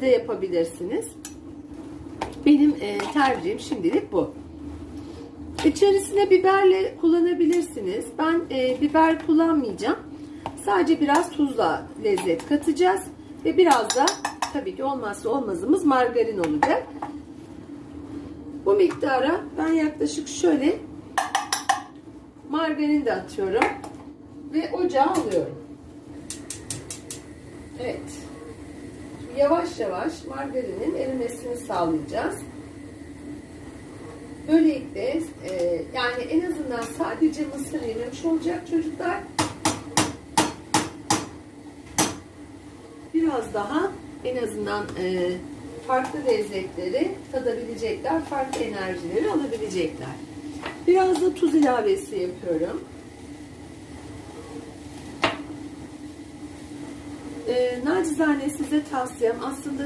de yapabilirsiniz. Benim e, tercihim şimdilik bu. İçerisine biberle kullanabilirsiniz. Ben e, biber kullanmayacağım. Sadece biraz tuzla lezzet katacağız. Ve biraz da tabii ki olmazsa olmazımız margarin olacak. Bu miktara ben yaklaşık şöyle margarin de atıyorum. Ve ocağa alıyorum. Evet. Yavaş yavaş margarinin erimesini sağlayacağız. Böylelikle e, yani en azından sadece mısır yememiş olacak çocuklar. Biraz daha en azından e, farklı lezzetleri tadabilecekler, farklı enerjileri alabilecekler. Biraz da tuz ilavesi yapıyorum. E, nacizane size tavsiyem aslında